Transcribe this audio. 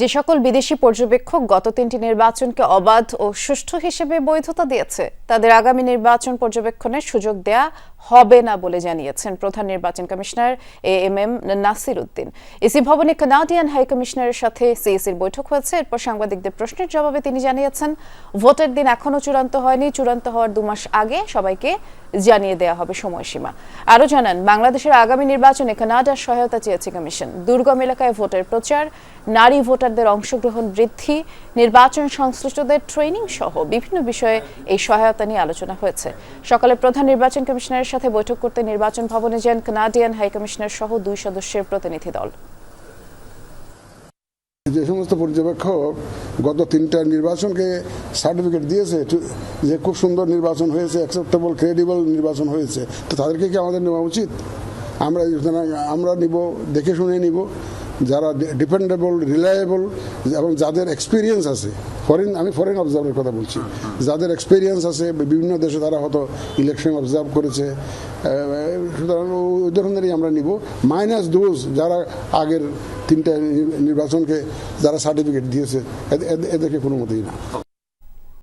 যে সকল বিদেশি পর্যবেক্ষক গত তিনটি নির্বাচনকে অবাধ ও সুষ্ঠু হিসেবে বৈধতা দিয়েছে, তাদের আগামী নির্বাচন পর্যবেক্ষণের সুযোগ দেয়া হবে না বলে জানিয়েছেন প্রধান নির্বাচন commissioner A M M Nasir Uddin. EC ভবনে কানাডিয়ান হাই কমিশনারের সাথে সিএসির বৈঠক হয়েছে। এরপর সাংবাদিকদের প্রশ্নের জবাবে তিনি জানিয়েছেন, ভোটের দিন এখনও চূড়ান্ত হয়নি। চূড়ান্ত হওয়ার দু মাস আগে সবাইকে জানিয়ে দেওয়া হবে সময়সীমা। আরও জানান, বাংলাদেশের আগামী নির্বাচনে কানাডার সহায়তা চেয়েছে কমিশন। দুর্গম এলাকায় ভোটের প্রচার, নারী ভোটারদের অংশগ্রহণ বৃদ্ধি, নির্বাচন সংশ্লিষ্টদের ট্রেনিং সহ বিভিন্ন বিষয়ে এই সহায়তা নিয়ে আলোচনা হয়েছে। সকালে প্রধান নির্বাচন কমিশনারের সাথে বৈঠক করতে নির্বাচন ভবনে যান কানাডিয়ান হাই কমিশনার সহ দুই সদস্যের প্রতিনিধি দল। যে সমস্ত পর্যবেক্ষক গত তিনটা নির্বাচনকে সার্টিফিকেট দিয়েছে যে খুব সুন্দর নির্বাচন হয়েছে অ্যাকসেপ্টেবল ক্রেডিবল নির্বাচন হয়েছে, তো তাদেরকে কি আমাদের নেওয়া উচিত? আমরা আমরা নিব, দেখে শুনে নিব। যারা ডিপেন্ডেবল রিলায়েবল এবং যাদের এক্সপিরিয়েন্স আছে ফরেন আমি ফরেন অবজার্ভের কথা বলছি, যাদের এক্সপিরিয়েন্স আছে বিভিন্ন দেশে তারা হয়তো ইলেকশন অবজার্ভ করেছে সুতরাং ওই ধরনেরই আমরা নিব মাইনাস ডোজ যারা আগের তিনটা নির্বাচনকে, যারা সার্টিফিকেট দিয়েছে এদের- এদের- এদেরকে কোনো মতেই না।